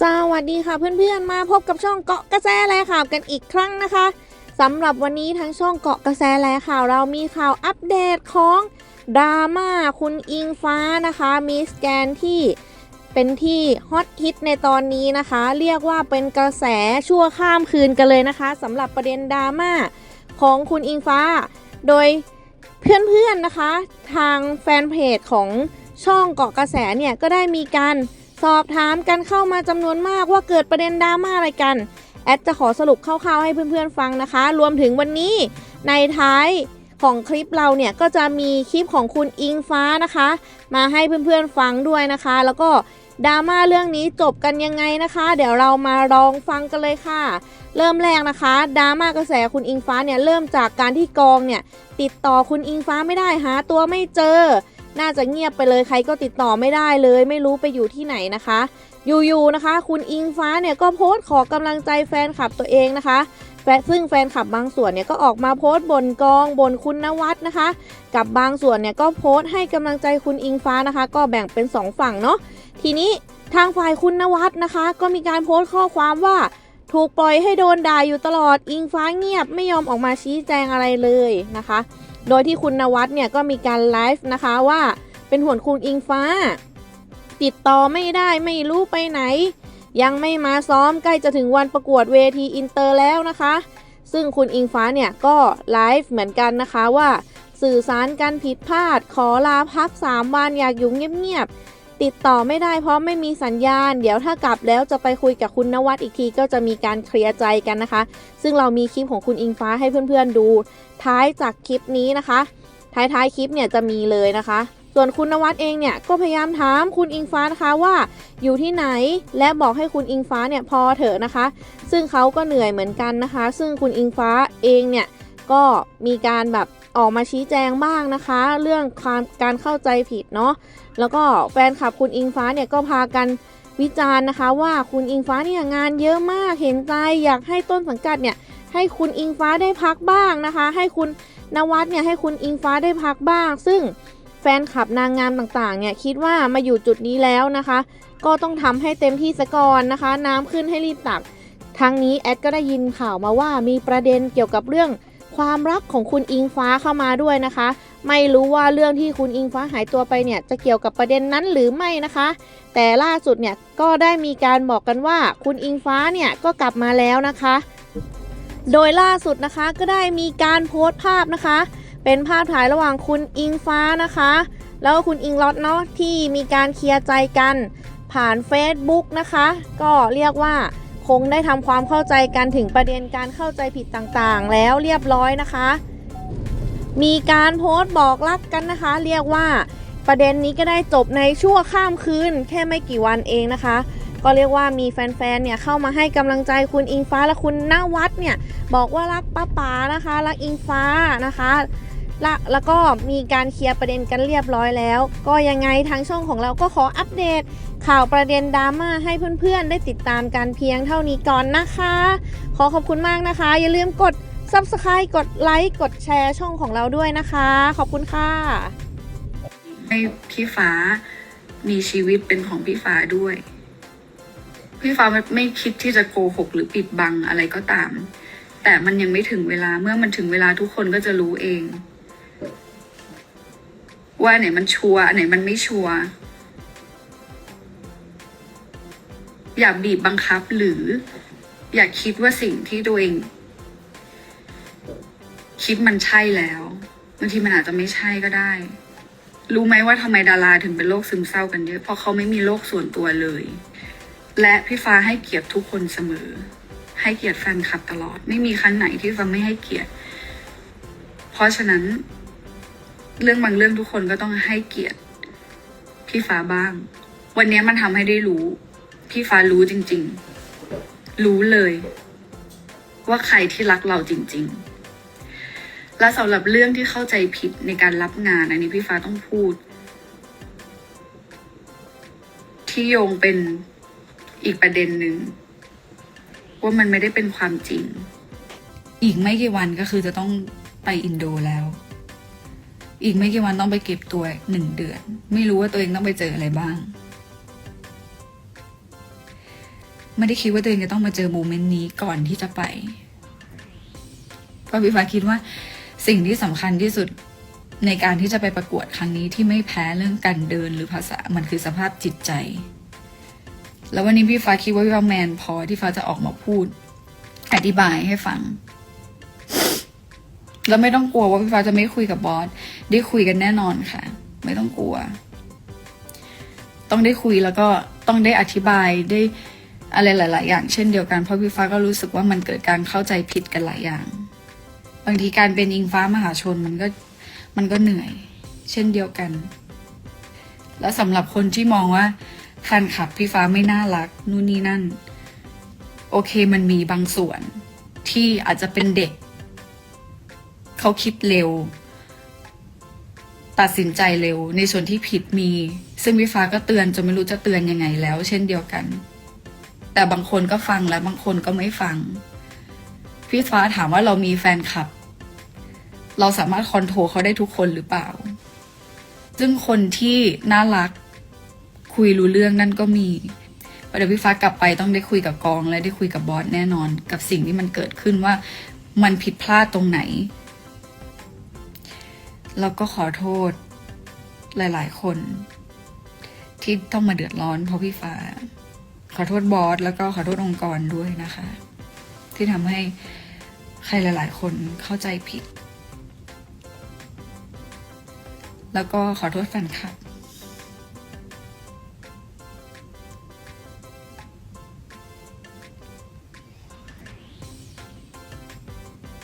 สวัสดีค่ะเพื่อนๆมาพบกับช่องเกาะกระแสแลข่าวกันอีกครั้งนะคะสำหรับวันนี้ทั้งช่องเกาะกระแสแลข่าวเรามีข่าวอัปเดตของดราม่าคุณอิงฟ้านะคะมีสแกนที่เป็นที่ฮอตฮิตในตอนนี้นะคะ เรียกว่าเป็นกระแสชั่วข้ามคืนกันเลยนะคะสำหรับประเด็นดราม่าของคุณอิงฟ้า โดยเพื่อนๆนะคะ ทางแฟนเพจของช่องเกาะกระแสเนี่ยก็ได้มีการ สอบถามกันเข้ามาจำนวนมากว่าเกิดประเด็นดราม่าอะไรกัน แอดจะขอสรุปคร่าวๆให้เพื่อนๆฟังนะคะ รวมถึงวันนี้ในท้ายของคลิปเราเนี่ยก็จะมีคลิปของคุณอิงฟ้านะคะ มาให้เพื่อนๆฟังด้วยนะคะ แล้วก็ดราม่าเรื่องนี้จบกันยังไงนะคะ เดี๋ยวเรามาลองฟังกันเลยค่ะ เริ่มแรกนะคะดราม่ากระแสคุณอิงฟ้าเนี่ยเริ่มจากการที่กองเนี่ยติดต่อคุณอิงฟ้าไม่ได้หาตัวไม่เจอ น่าจะเงียบไปเลยใครก็ติดต่อไม่ได้เลย ไม่รู้ไปอยู่ที่ไหนนะคะ อยู่ๆนะคะ คุณอิงฟ้าเนี่ยก็โพสต์ขอกำลังใจแฟนคลับตัวเองนะคะแฟซึ่งแฟนคลับบางส่วนเนี่ยก็ออกมาโพสต์บนกองบนคุณนวัดนะคะ กับบางส่วนเนี่ยก็โพสต์ให้กำลังใจคุณอิงฟ้านะคะ ก็แบ่งเป็นสองฝั่งเนาะทีนี้ทางฝ่ายคุณนวัดนะคะ ก็มีการโพสต์ข้อความว่า ถูกปล่อยให้โดนด่าอยู่ตลอดอิงฟ้าเงียบไม่ยอมออกมาชี้แจงอะไรเลยนะคะ โดยที่คุณนวัดเนี่ยก็มีการไลฟ์นะคะว่าเป็นห่วงคุณอิงฟ้า ติดต่อไม่ได้ไม่รู้ไปไหน ยังไม่มาซ้อมใกล้จะถึงวันประกวดเวทีอินเตอร์แล้วนะคะ ซึ่งคุณอิงฟ้าเนี่ยก็ไลฟ์เหมือนกันนะคะว่า สื่อสารกันผิดพลาด ขอลาพัก 3 วันอยากอยู่เงียบๆ ติดต่อไม่ได้เพราะไม่มีสัญญาณ เดี๋ยวถ้ากลับแล้วจะไปคุยกับคุณนวัดอีกทีก็จะมีการเคลียร์ใจกันนะคะ ซึ่งเรามีคลิปของคุณอิงฟ้าให้เพื่อนๆดู ท้ายจากคลิปนี้นะคะท้ายท้ายๆคลิปเนี่ยจะมีเลยนะคะ ส่วนคุณนวัดเองเนี่ยก็พยายามถามคุณอิงฟ้านะคะว่าอยู่ที่ไหนและบอกให้คุณอิงฟ้าเนี่ยพอเถอะนะคะ ซึ่งเขาก็เหนื่อยเหมือนกันนะคะ ซึ่งคุณอิงฟ้าเองเนี่ยก็มีการแบบ ออกมาชี้แจงบ้างนะคะ เรื่องความการเข้าใจผิดเนาะแล้วก็แฟนคลับคุณอิงฟ้าเนี่ยก็พากันวิจารณ์นะคะ ว่าคุณอิงฟ้าเนี่ยงานเยอะมากเห็นใจอยากให้ต้นสังกัดเนี่ยให้คุณอิงฟ้าได้พักบ้างนะคะ ให้คุณนวัดเนี่ยให้คุณอิงฟ้าได้พักบ้าง ซึ่งแฟนคลับนางงามต่างๆ เนี่ยคิดว่ามาอยู่จุดนี้แล้วนะคะ ก็ต้องทำให้เต็มที่ซะก่อนนะคะ น้ำขึ้นให้รีบตักทั้งนี้แอดก็ได้ยินข่าวมาว่ามีประเด็นเกี่ยวกับเรื่อง ความรักของคุณอิงฟ้าเข้ามาด้วยนะคะ ไม่รู้ว่าเรื่องที่คุณอิงฟ้าหายตัวไปเนี่ยจะเกี่ยวกับประเด็นนั้นหรือไม่นะคะ แต่ล่าสุดเนี่ยก็ได้มีการบอกกันว่า คุณอิงฟ้าเนี่ยก็กลับมาแล้วนะคะ โดยล่าสุดนะคะก็ได้มีการโพสต์ภาพนะคะ เป็นภาพถ่ายระหว่างคุณอิงฟ้านะคะ แล้วก็คุณอิงล็อตเนาะที่มีการเคลียร์ใจกัน ผ่าน Facebook นะคะ ก็เรียกว่า คงได้ทำความเข้าใจกันถึงประเด็นการเข้าใจผิดต่างๆ แล้วเรียบร้อยนะคะ มีการโพสต์บอกรักกันนะคะ เรียกว่าประเด็นนี้ก็ได้จบในชั่วข้ามคืนแค่ไม่กี่วันเองนะคะ ก็เรียกว่ามีแฟนๆ เนี่ยเข้ามาให้กำลังใจคุณอิงฟ้าและคุณนวัดเนี่ยบอกว่ารักป้าป๋านะคะ รักอิงฟ้านะคะ ละแล้วก็มีการเคลียร์ประเด็นกันเรียบร้อยแล้ว ก็ยังไงทางช่องของเราก็ขออัปเดต ข่าวประเด็นดราม่าให้เพื่อนๆ ได้ติดตามกันเพียงเท่านี้ก่อนนะคะ ขอขอบคุณมากนะคะ อย่าลืมกด Subscribe กดไลค์กดแชร์ช่องของเราด้วยนะคะ ขอบคุณค่ะให้พี่ฟ้ามีชีวิตเป็นของพี่ฟ้าด้วย พี่ฟ้าไม่ไม่คิดที่จะโกหกหรือปิดบังอะไรก็ตาม แต่มันยังไม่ถึงเวลาเมื่อมันถึงเวลาทุกคนก็จะรู้เอง ว่าอันไหนมันชัวร์อันไหนมันไม่ชัวร์อย่าบีบบังคับหรือ อย่าคิดว่าสิ่งที่ตัวเอง คิดมันใช่แล้วบางทีมันอาจจะไม่ใช่ก็ได้ รู้ไหมว่าทำไมดาราถึงเป็นโรคซึมเศร้ากันเยอะเพราะเขาไม่มีโรคส่วนตัวเลย และพี่ฟ้าให้เกียรติทุกคนเสมอ ให้เกียรติแฟนคลับตลอด ไม่มีครั้งไหนที่ฟ้าไม่ให้เกียรติ เพราะฉะนั้น เรื่องบางเรื่องทุกคนก็ต้องให้เกียรติพี่ฟ้าบ้าง วันนี้มันทำให้ได้รู้ พี่ฟ้ารู้จริง ๆ รู้เลย ว่าใครที่รักเราจริง ๆ และสำหรับเรื่องที่เข้าใจผิดในการรับงานอันนี้พี่ฟ้าต้องพูด ที่โยงเป็นอีกประเด็นหนึ่งว่ามันไม่ได้เป็นความจริง อีกไม่กี่วันก็คือจะต้องไปอินโดแล้ว อีกไม่กี่วันต้องไปเก็บตัวหนึ่งเดือน ไม่รู้ว่าตัวเองต้องไปเจออะไรบ้าง ไม่ได้คิดว่าตัวเองจะต้องมาเจอโมเมนต์นี้ก่อนที่จะไปเพราะพี่ฟ้าคิดว่าสิ่งที่สำคัญที่สุดในการที่จะไปประกวดครั้งนี้ที่ไม่แพ้เรื่องการเดินหรือภาษามันคือสภาพจิตใจ แล้ววันนี้พี่ฟ้าคิดว่าพี่ฟ้าแมนพอที่ฟ้าจะออกมาพูด อธิบายให้ฟัง แล้วไม่ต้องกลัวว่าพี่ฟ้าจะไม่คุยกับบอส ได้คุยกันแน่นอนค่ะ ไม่ต้องกลัว ต้องได้คุยแล้วก็ต้องได้อธิบายได้อะไรหลาย ๆ อย่างเช่นเดียวกันเพราะพี่ฟ้าก็รู้สึกว่ามันเกิดการเข้าใจผิดกันหลายอย่าง บางทีการเป็นอิงฟ้ามหาชนมันก็มันก็เหนื่อย เช่นเดียวกัน แล้วสำหรับคนที่มองว่าแฟนคลับพี่ฟ้าไม่น่ารักนู่นนี่นั่น โอเคมันมีบางส่วนที่อาจจะเป็นเด็ก เขาคิดเร็ว ตัดสินใจเร็ว ในส่วนที่ผิดมี ซึ่งพีฟ้าก็เตือนจนไม่รู้จะเตือนยังไงแล้ว เช่นเดียวกัน แต่บางคนก็ฟังแล้วบางคนก็ไม่ฟังพี่ฟ้าถามว่าเรามีแฟนคลับ เราสามารถคอนโทรลเขาได้ทุกคนหรือเปล่า ซึ่งคนที่น่ารักคุยรู้เรื่องนั่นก็มีเดี๋ยวพี่ฟ้ากลับไปต้องได้คุยกับกองและได้คุยกับบอสแน่นอน กับสิ่งที่มันเกิดขึ้นว่ามันผิดพลาดตรงไหน แล้วก็ขอโทษหลาย ๆ คน ที่ต้องมาเดือดร้อนเพราะพี่ฟ้า ขอโทษบอสแล้วก็ขอโทษองค์กรด้วยนะคะ ที่ทำให้ใครหลาย ๆ คนเข้าใจผิด แล้วก็ขอโทษแฟนคลับ